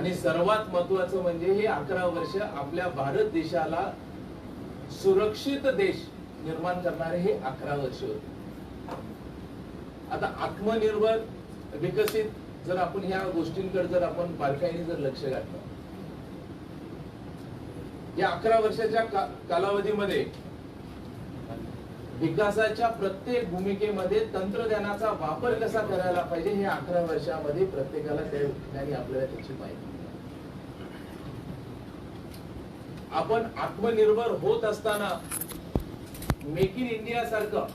आणि सर्वात महत्वाचं म्हणजे हे अकरा वर्ष आपल्या भारत देशाला सुरक्षित देश निर्माण करणारे हे अकरा वर्ष होते. आता आत्मनिर्भर विकसित जर आपण ह्या गोष्टींकडे जर आपण बारकाईने जर लक्ष घातलं. या अकरा वर्षाच्या का- कालावधीमध्ये विकासाच्या प्रत्येक भूमिकेमध्ये तंत्रज्ञानाचा वापर कसा करायला पाहिजे हे अकरा वर्षामध्ये प्रत्येकाला त्या ठिकाणी आपल्याला त्याची माहिती आपण आत्मनिर्भर होत असताना मेक इन इंडिया सारखं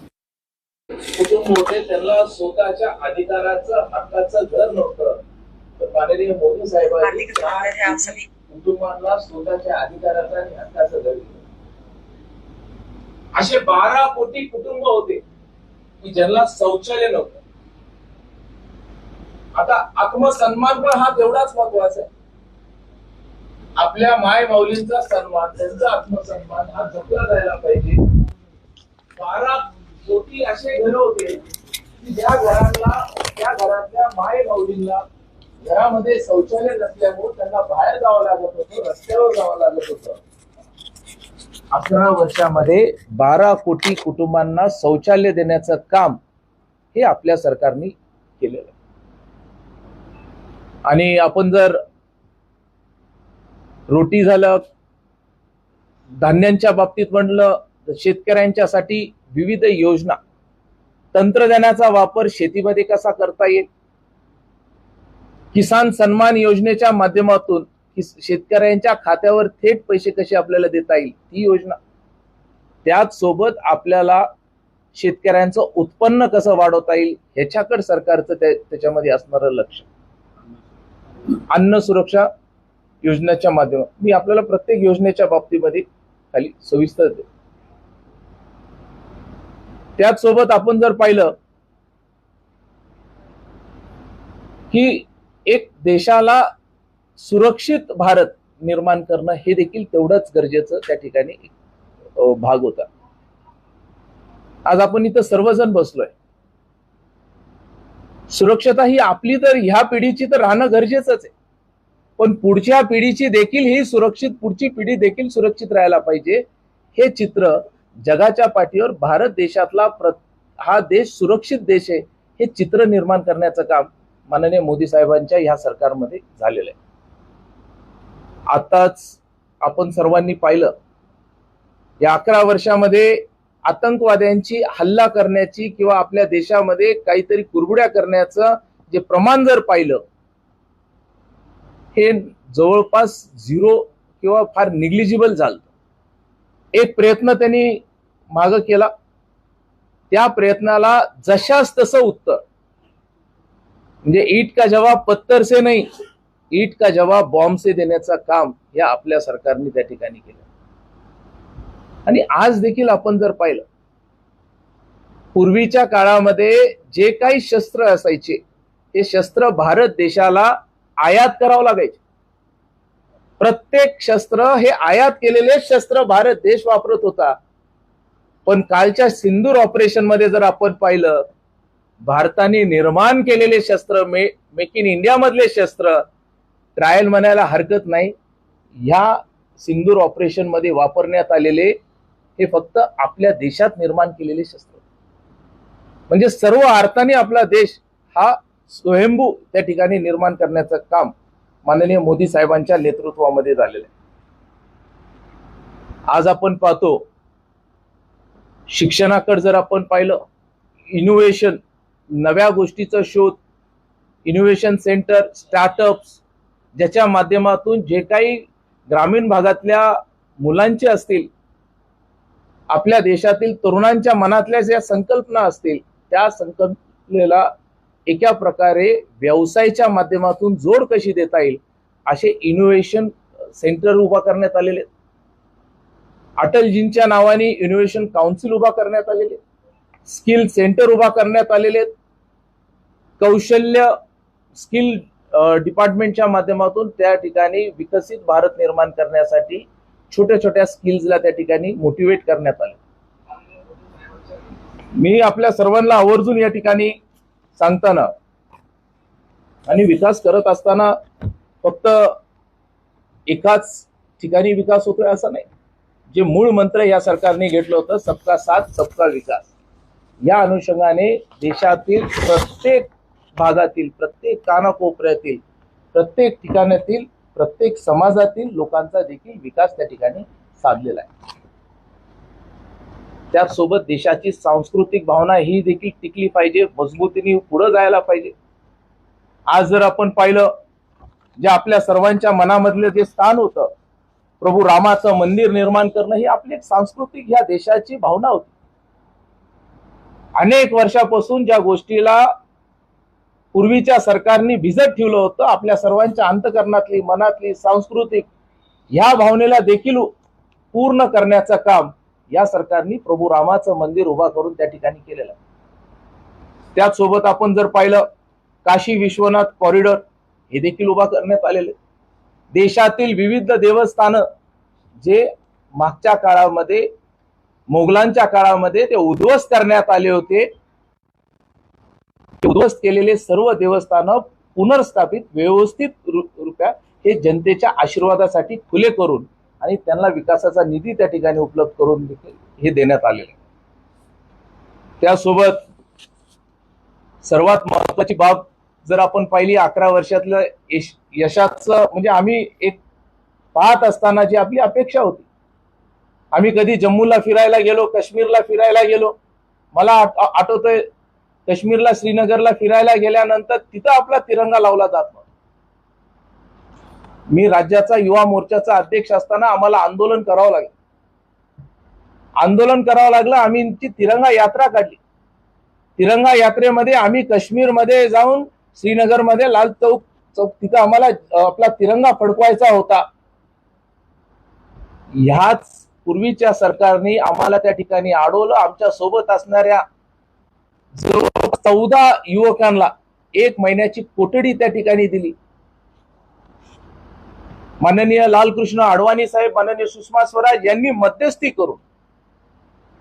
कुटुंब होते त्यांना स्वतःच्या अधिकाराचं हक्काचं घर नव्हतं. तर माननीय मोदी साहेबांनी कुटुंबांना स्वतःच्या अधिकाराचं आणि हक्काचं घर दिलं. असे बारा कोटी कुटुंब होते की ज्यांना शौचालय नव्हतं. आता आत्मसन्मान पण हा तेवढाच महत्त्वाचा आहे. आपल्या माय माऊलींचा सन्मान त्यांचा आत्मसन्मान हा जपला जायला पाहिजे. बारा कोटी असे घर होते की ज्या घरांना त्या घरातल्या माय माऊलींना घरामध्ये शौचालय नसल्यामुळे त्यांना बाहेर जावं लागत होतं रस्त्यावर जावं लागत होतं. अकरा वर्षामध्ये बारा कोटी कुटुंबांना शौचालय देण्याचं काम हे आपल्या सरकारने केलेलं आहे. आणि आपण जर रोटी झालं धान्यांच्या बाबतीत म्हणलं तर शेतकऱ्यांच्यासाठी विविध योजना तंत्रज्ञानाचा वापर शेतीमध्ये कसा करता येईल? किसान सन्मान योजनेच्या माध्यमातून की शेतकऱ्यांच्या खात्यावर थेट पैसे कसे आपल्याला देता येईल ती योजना. त्याच सोबत आपल्याला शेतकऱ्यांचं उत्पन्न कसं वाढवता येईल ह्याच्याकडे सरकारचं त्याच्यामध्ये असणारं लक्ष. अन्न सुरक्षा योजनेच्या माध्यमात मी आपल्याला प्रत्येक योजनेच्या बाबतीमध्ये खाली सविस्तर देतो. त्याच सोबत आपण जर पाहिलं की एक देशाला सुरक्षित भारत निर्माण करणं हे देखील तेवढंच गरजेचं त्या ठिकाणी भाग होता. आज आपण इथं सर्वजण बसलोय. सुरक्षता ही आपली तर ह्या पिढीची तर राहणं गरजेचंच आहे. पण पुढच्या पिढीची देखील ही सुरक्षित पुढची पिढी देखील सुरक्षित राहायला पाहिजे. हे चित्र जगाच्या पाठीवर भारत देशातला प्र हा देश सुरक्षित देश आहे हे चित्र निर्माण करण्याचं काम माननीय मोदी साहेबांच्या ह्या सरकारमध्ये झालेलं आहे. आताच आपण सर्वांनी पाहिलं या अकरा वर्षामध्ये आतंकवाद्यांची हल्ला करण्याची किंवा आपल्या देशामध्ये काहीतरी कुरबुड्या करण्याचं जे प्रमाण जर पाहिलं हे जवळपास झिरो किंवा फार निग्लिजिबल झालं. एक प्रयत्न त्यांनी माग केला. त्या प्रयत्नाला जशास तसं उत्तर. म्हणजे ईट का जवाब पत्तर से नाही. ईट का जवाब बॉम्बसे देण्याचं काम या आपल्या सरकारने त्या ठिकाणी केलं. आणि आज देखील आपण जर पाहिलं पूर्वीच्या काळामध्ये जे काही शस्त्र असायचे ते शस्त्र भारत देशाला आयात करावं लागायचे. प्रत्येक शस्त्र हे आयात केलेले शस्त्र भारत देश वापरत होता. पण कालच्या सिंदूर ऑपरेशनमध्ये जर आपण पाहिलं भारताने निर्माण केलेले शस्त्र मे मेक इन इंडिया मधले शस्त्र ट्रायल म्हणायला हरकत नाही. ह्या सिंदूर ऑपरेशनमध्ये वापरण्यात आलेले हे फक्त आपल्या देशात निर्माण केलेले शस्त्र. म्हणजे सर्व अर्थाने आपला देश हा स्वयंभू त्या ठिकाणी निर्माण करण्याचं काम माननीय मोदी साहेबांच्या नेतृत्वामध्ये झालेलं आहे. आज आपण पाहतो शिक्षणाकडे जर आपण पाहिलं इनोव्हेशन नव्या गोष्टीचा शोध इनोव्हेशन सेंटर स्टार्टअप्स ज्याच्या माध्यमातून जे काही ग्रामीण भागातल्या मुलांचे असतील आपल्या देशातील तरुणांच्या मनातल्या ज्या संकल्पना असतील त्या संकल्पनेला एका प्रकारे व्यवसायाच्या माध्यमातून जोड कशी देता येईल असे इनोव्हेशन सेंटर उभा करण्यात आलेले आहेत. अटलजींच्या नावाने इनोव्हेशन काउन्सिल उभा करण्यात आलेले स्किल सेंटर उभा करण्यात आलेले आहेत. कौशल्य स्किल डिपार्टमेंटच्या माध्यमातून त्या ठिकाणी विकसित भारत निर्माण करण्यासाठी छोट्या छोट्या स्किल्सला त्या ठिकाणी मोटिवेट करण्यात आले. मी आपल्या सर्वांना आवर्जून या ठिकाणी सांगताना आणि विकास करत असताना फक्त एकाच ठिकाणी विकास होतोय असं नाही. जे मूळ मंत्र या सरकारने घेतलं होतं सबका साथ सबका विकास. या अनुषंगाने देशातील प्रत्येक भागातील प्रत्येक कानाकोपऱ्यातील प्रत्येक ठिकाणातील प्रत्येक समाजातील लोकांचा देखील विकास त्या ठिकाणी साधलेला आहे. त्यासोबत देशाची सांस्कृतिक भावना ही देखील टिकली पाहिजे मजबूतीने पुढे जायला पाहिजे. आज जर आपण पाहिलं जे आपल्या सर्वांच्या मनामधलं जे स्थान होतं प्रभू रामाचं मंदिर निर्माण करणं ही आपली एक सांस्कृतिक ह्या देशाची भावना होती. अनेक वर्षापासून ज्या गोष्टीला पूर्वीच्या सरकारने भिजत ठेवलं होतं. आपल्या सर्वांच्या अंतकरणातली मनातली सांस्कृतिक ह्या भावनेला देखील पूर्ण करण्याचं काम या सरकारने प्रभू रामाचं मंदिर उभा करून त्या ठिकाणी केलेलं आहे. त्याचसोबत आपण जर पाहिलं काशी विश्वनाथ कॉरिडॉर हे देखील उभा करण्यात आलेले देशातील विविध देवस्थानं जे मागच्या काळामध्ये मोगलांच्या काळामध्ये ते उद्ध्वस्त करण्यात आले होते उद्ध्वस्त केलेले सर्व देवस्थानं पुनर्स्थापित व्यवस्थित रु- रुपया हे जनतेच्या आशीर्वादासाठी खुले करून आणि त्यांना विकासाचा निधी त्या ठिकाणी उपलब्ध करून हे देण्यात आलेले आहे. त्यासोबत सर्वात महत्वाची बाब जर आपण पाहिली अकरा वर्षातलं यश यशाचं म्हणजे आम्ही एक पाहत असताना जी आपली अपेक्षा होती आम्ही कधी जम्मूला फिरायला गेलो काश्मीरला फिरायला गेलो मला आठवतंय काश्मीरला श्रीनगरला फिरायला गेल्यानंतर तिथं आपला तिरंगा लावला जात नव्हता मी राज्याचा युवा मोर्चाचा अध्यक्ष असताना आम्हाला आंदोलन करावं लागलं. आंदोलन करावं लागलं आम्ही ती तिरंगा यात्रा काढली. तिरंगा यात्रेमध्ये आम्ही काश्मीरमध्ये जाऊन श्रीनगरमध्ये लाल चौक चौक तिथं आम्हाला आपला तिरंगा फडकवायचा होता. ह्याच पूर्वीच्या सरकारने आम्हाला त्या ठिकाणी अडवलं आमच्यासोबत असणाऱ्या जवळपास चौदा युवकांना एक महिन्याची कोठडी त्या ठिकाणी दिली. माननीय लालकृष्ण अडवाणी साहेब माननीय सुषमा स्वराज यांनी मध्यस्थी करून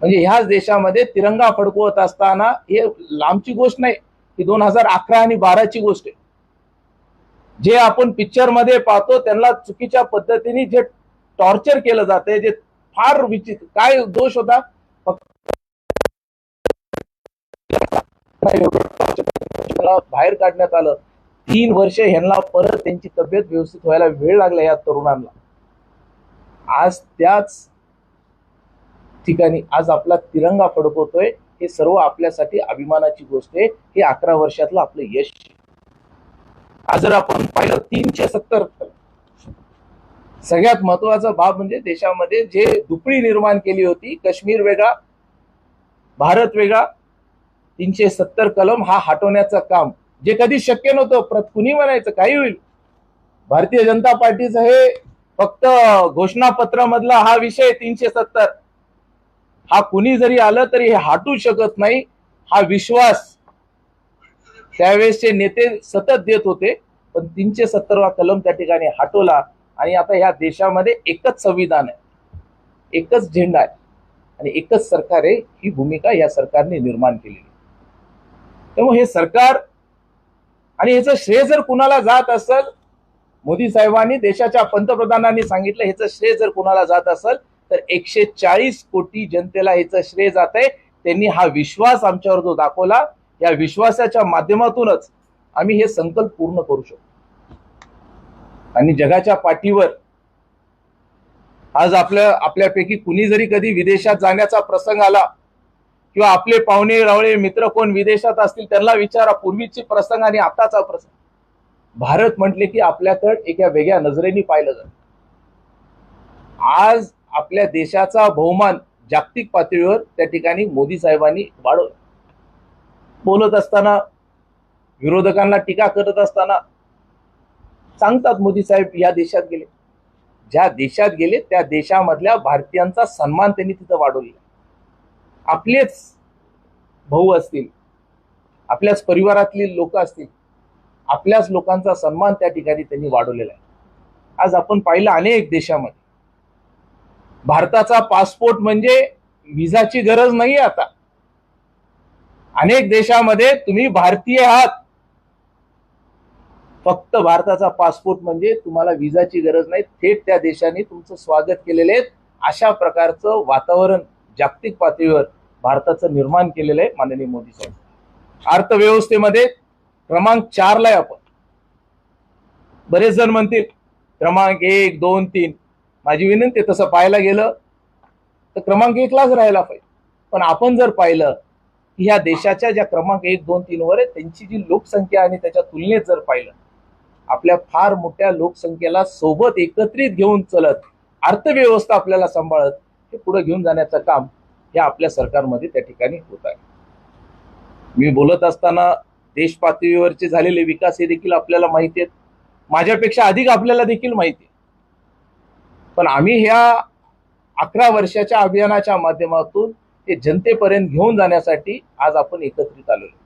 म्हणजे ह्याच देशामध्ये तिरंगा फडकवत असताना हे लांबची गोष्ट नाही ही दोन हजार अकरा आणि बाराची गोष्ट आहे. जे आपण पिक्चरमध्ये पाहतो त्यांना चुकीच्या पद्धतीने जे टॉर्चर केलं जाते जे फार विचित्र काय दोष होता? फक्त त्याला बाहेर काढण्यात आलं. तीन वर्ष ह्यांना परत त्यांची तब्येत व्यवस्थित व्हायला वेळ लागला या तरुणांना. आज त्याच ठिकाणी आज आपला तिरंगा फडकवतोय हे सर्व आपल्यासाठी अभिमानाची गोष्ट आहे. हे अकरा वर्षातलं आपलं यश आज जर आपण पाहिलं तीनशे सत्तर. सगळ्यात महत्त्वाचा बाब म्हणजे देशामध्ये जे दुपडी निर्माण केली होती काश्मीर वेगळा भारत वेगळा तीनशे सत्तर कलम हा हटवण्याचं काम. जे कधी शक्य नव्हतं प्रत कुणी म्हणायचं काही होईल. भारतीय जनता पार्टीचं हे फक्त घोषणापत्र मधला हा विषय तीनशे सत्तर. हा कुणी जरी आलं तरी हे हाटू शकत नाही हा विश्वास त्यावेळेसचे नेते सतत देत होते पण तीनशे सत्तरवा कलम त्या ठिकाणी हटवला आणि आता ह्या देशामध्ये एकच संविधान आहे. एकच झेंडा आहे. आणि एकच सरकार आहे ही भूमिका या सरकारने निर्माण केलेली त्यामुळे हे सरकार आणि याचं श्रेय जर कुणाला जात असेल मोदी साहेबांनी देशाच्या पंतप्रधानांनी सांगितलं ह्याचं श्रेय जर कुणाला जात असेल तर एकशे चाळीस कोटी जनतेला ह्याचं श्रेय जात आहे त्यांनी हा विश्वास आमच्यावर जो दाखवला या विश्वासाच्या माध्यमातूनच आम्ही हे संकल्प पूर्ण करू शकतो. आणि जगाच्या पाठीवर आज आपल्या आपल्यापैकी कुणी जरी कधी विदेशात जाण्याचा प्रसंग आला किंवा आपले पाहुणे रावळे मित्र कोण विदेशात असतील त्यांना विचारा पूर्वीचे प्रसंग आणि आताचा प्रसंग. भारत म्हटले की आपल्याकडे एका वेगळ्या नजरेने पाहिलं जातं. आज आपल्या देशाचा बहुमान जागतिक पातळीवर त्या ठिकाणी मोदी साहेबांनी वाढवला. बोलत असताना विरोधकांना टीका करत असताना सांगतात मोदी साहेब या देशात गेले. ज्या देशात गेले त्या देशामधल्या भारतीयांचा सन्मान त्यांनी तिथं वाढवलेला आपलेच भाऊ असतील आपल्याच परिवारातली लोक असतील आपल्याच लोकांचा सन्मान त्या ठिकाणी त्यांनी वाढवलेला आहे. आज आपण पाहिलं अनेक देशामध्ये. भारताचा पासपोर्ट म्हणजे विजाची गरज नाही आता. अनेक देशामध्ये तुम्ही भारतीय आहात. फक्त भारताचा पासपोर्ट म्हणजे तुम्हाला विजाची गरज नाही. थेट त्या देशाने तुमचं स्वागत केलेले आहेत अशा प्रकारचं वातावरण जागतिक पातळीवर भारताचं निर्माण केलेलं आहे माननीय मोदी साहेब. अर्थव्यवस्थेमध्ये क्रमांक चारला आहे आपण. बरेच जण म्हणतील क्रमांक एक दोन तीन. माझी विनंती तसं पाहायला गेलं तर क्रमांक एकलाच राहायला पाहिजे. पण आपण जर पाहिलं की ह्या देशाच्या ज्या क्रमांक एक दोन तीन वर आहे त्यांची जी लोकसंख्या आणि त्याच्या तुलनेत जर पाहिलं आपल्या फार मोठ्या लोकसंख्येला सोबत एकत्रित घेऊन चलत अर्थव्यवस्था आपल्याला सांभाळत हे पुढे घेऊन जाण्याचं काम हे आपल्या सरकारमध्ये त्या ठिकाणी होत आहे. मी बोलत असताना देश पातळीवरचे झालेले विकास हे देखील आपल्याला माहिती आहेत. माझ्यापेक्षा अधिक आपल्याला देखील माहिती आहे. पण आम्ही ह्या अकरा वर्षाच्या अभियानाच्या माध्यमातून हे जनतेपर्यंत घेऊन जाण्यासाठी आज आपण एकत्रित आलेलो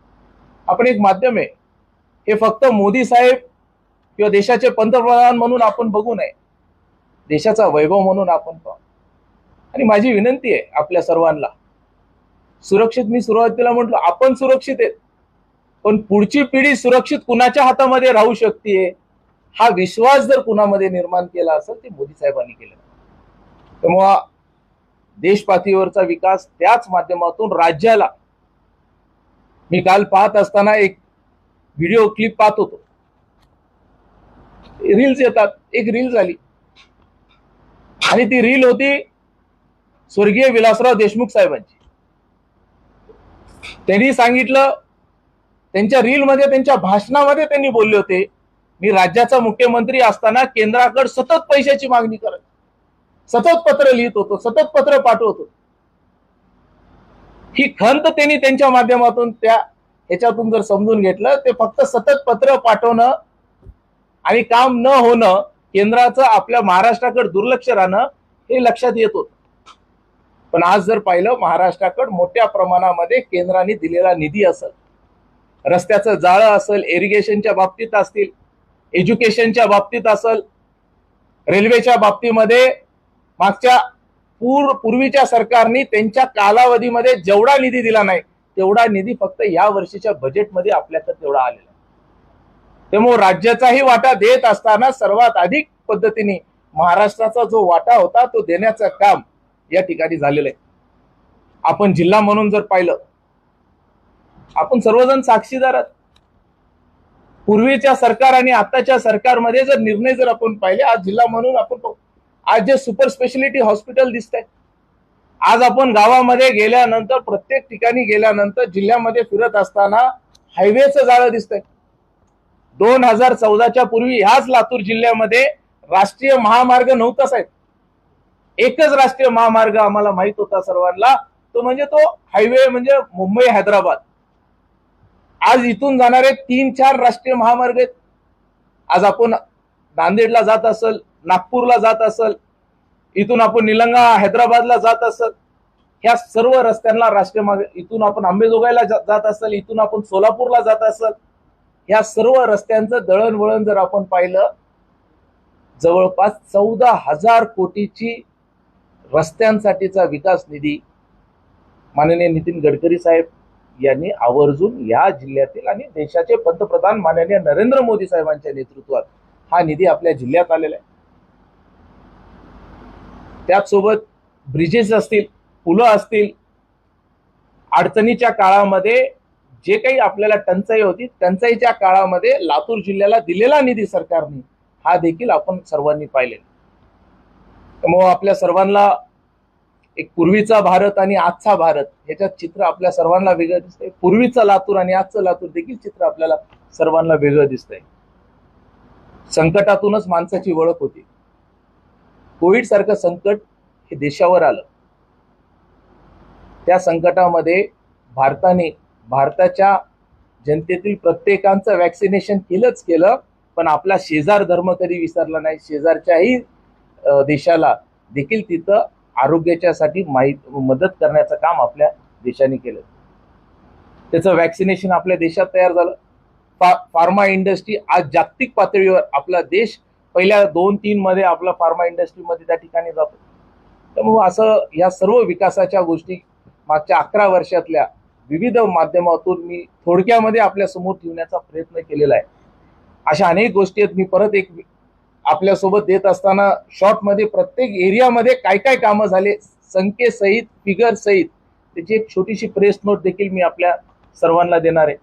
आपण एक माध्यम आहे. हे फक्त मोदी साहेब किंवा देशाचे पंतप्रधान म्हणून आपण बघू नये. देशाचा वैभव म्हणून आपण पाहू. आणि माझी विनंती आहे आपल्या सर्वांना. सुरक्षित मी सुरुवातीला म्हटलो आपण सुरक्षित आहेत. पण पुढची पिढी सुरक्षित कुणाच्या हातामध्ये राहू शकते हा विश्वास जर कुणामध्ये निर्माण केला असेल ते मोदी साहेबांनी केलं तेव्हा देशपातळीवरचा विकास त्याच माध्यमातून राज्याला. मी काल पाहत असताना एक व्हिडिओ क्लिप पाहत होतो. रील्स येतात. एक रील झाली. आणि ती रील होती स्वर्गीय विलासराव देशमुख साहेबांची. त्यांनी सांगितलं त्यांच्या रीलमध्ये त्यांच्या भाषणामध्ये त्यांनी बोलले होते मी राज्याचा मुख्यमंत्री असताना केंद्राकडे सतत पैशाची मागणी करत सतत पत्र लिहित होतो सतत पत्र पाठवत होतो. ही खंत त्यांनी त्यांच्या माध्यमातून त्या ह्याच्यातून जर समजून घेतलं ते फक्त सतत पत्र पाठवणं आणि काम न होणं केंद्राचं आपल्या महाराष्ट्राकडे दुर्लक्ष राहणं हे लक्षात येत होतं. पण आज जर पाहिलं महाराष्ट्राकडे मोठ्या प्रमाणामध्ये केंद्राने दिलेला निधी असेल रस्त्याचं जाळं असेल इरिगेशनच्या बाबतीत असतील एज्युकेशनच्या बाबतीत असेल रेल्वेच्या बाबतीमध्ये मागच्या पूर पूर्वीच्या सरकारने त्यांच्या कालावधीमध्ये जेवढा निधी दिला नाही तेवढा निधी फक्त या वर्षीच्या बजेटमध्ये आपल्याकडे तेवढा आलेला आहे. त्यामुळे राज्याचाही वाटा देत असताना सर्वात अधिक पद्धतीने महाराष्ट्राचा जो वाटा होता तो देण्याचं काम या ठिकाणी झालेलं आहे. आपण जिल्हा म्हणून जर पाहिलं आपण सर्वजण साक्षीदार आहात. पूर्वीच्या सरकार आणि आताच्या सरकारमध्ये जर निर्णय जर आपण पाहिले आज जिल्हा म्हणून आपण पाहू. आज जे सुपर स्पेशालिटी हॉस्पिटल दिसत आहे आज आपण गावामध्ये गेल्यानंतर प्रत्येक ठिकाणी गेल्यानंतर जिल्ह्यामध्ये फिरत असताना हायवेचं जाळं दिसतंय. दोन हजार चौदाच्या पूर्वी ह्याच लातूर जिल्ह्यामध्ये राष्ट्रीय महामार्ग नव्हताच साहेब. एकच राष्ट्रीय महामार्ग आम्हाला माहीत होता सर्वांना. तो म्हणजे तो हायवे म्हणजे मुंबई हैदराबाद. आज इथून जाणारे तीन चार राष्ट्रीय महामार्ग आहेत. आज आपण नांदेडला जात असल नागपूरला जात असल इथून आपण निलंगा हैदराबादला जात असल ह्या सर्व रस्त्यांना राष्ट्रीय महामार्ग इथून आपण आंबेजोगाईला जात असल इथून आपण सोलापूरला जात असल ह्या सर्व रस्त्यांचं दळणवळण जर आपण पाहिलं जवळपास चौदा हजार कोटीची रस्त्यांसाठीचा विकास निधी माननीय नितीन गडकरी साहेब यांनी आवर्जून या जिल्ह्यातील आणि देशाचे पंतप्रधान माननीय नरेंद्र मोदी साहेबांच्या नेतृत्वात हा निधी आपल्या जिल्ह्यात आलेला आहे. त्याचसोबत ब्रिजेस असतील पुलं असतील अडचणीच्या काळामध्ये जे काही आपल्याला टंचाई होती टंचाईच्या काळामध्ये लातूर जिल्ह्याला दिलेला निधी सरकारने हा देखील आपण सर्वांनी पाहिलेला त्यामुळं आपल्या सर्वांना एक पूर्वीचा भारत आणि आजचा भारत ह्याच्यात चित्र आपल्या सर्वांना वेगळं दिसतंय. पूर्वीचा लातूर आणि आजचं लातूर देखील चित्र आपल्याला सर्वांना वेगळं दिसतंय. संकटातूनच माणसाची ओळख होती. कोविड सारखं संकट हे देशावर आलं. त्या संकटामध्ये भारताने भारताच्या जनतेतील प्रत्येकांचं वॅक्सिनेशन केलंच केलं पण आपला शेजार धर्म कधी विसरला नाही? शेजारच्याही देशाला देखील तिथं आरोग्याच्यासाठी माहीत मदत करण्याचं काम आपल्या देशाने केलं. त्याचं वॅक्सिनेशन आपल्या देशात तयार झालं. फा फार्मा इंडस्ट्री आज जागतिक पातळीवर आपला देश पहिल्या दोन तीन मध्ये आपला फार्मा इंडस्ट्रीमध्ये त्या ठिकाणी जातो. त्यामुळं असं या सर्व विकासाच्या गोष्टी मागच्या अकरा वर्षातल्या विविध माध्यमातून मी थोडक्यामध्ये आपल्यासमोर ठेवण्याचा प्रयत्न केलेला आहे. अशा अनेक गोष्टी आहेत. मी परत एक आपल्यासोबत देत असताना शॉर्टमध्ये प्रत्येक एरियामध्ये काय काय कामं झाले संख्येसहित फिगर सहित त्याची एक छोटीशी प्रेस नोट देखील मी आपल्या सर्वांना देणार आहे.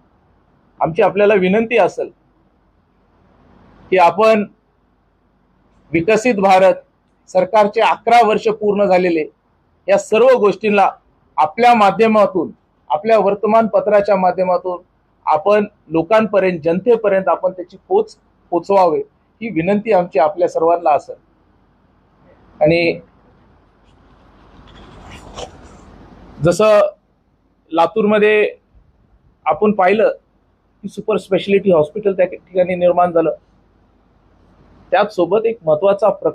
आमची आपल्याला विनंती असेल की आपण विकसित भारत सरकारचे अकरा वर्ष पूर्ण झालेले या सर्व गोष्टींना आपल्या माध्यमातून आपल्या वर्तमानपत्राच्या माध्यमातून आपण लोकांपर्यंत जनतेपर्यंत आपण त्याची पोच पोचवावे. ही विनंती आमची आपल्या सर्वांना असेल. आणि जसं लातूरमध्ये आपण पाहिलं की सुपर स्पेशालिटी हॉस्पिटल त्या ठिकाणी निर्माण झालं. त्याचसोबत एक महत्त्वाचा प्रकार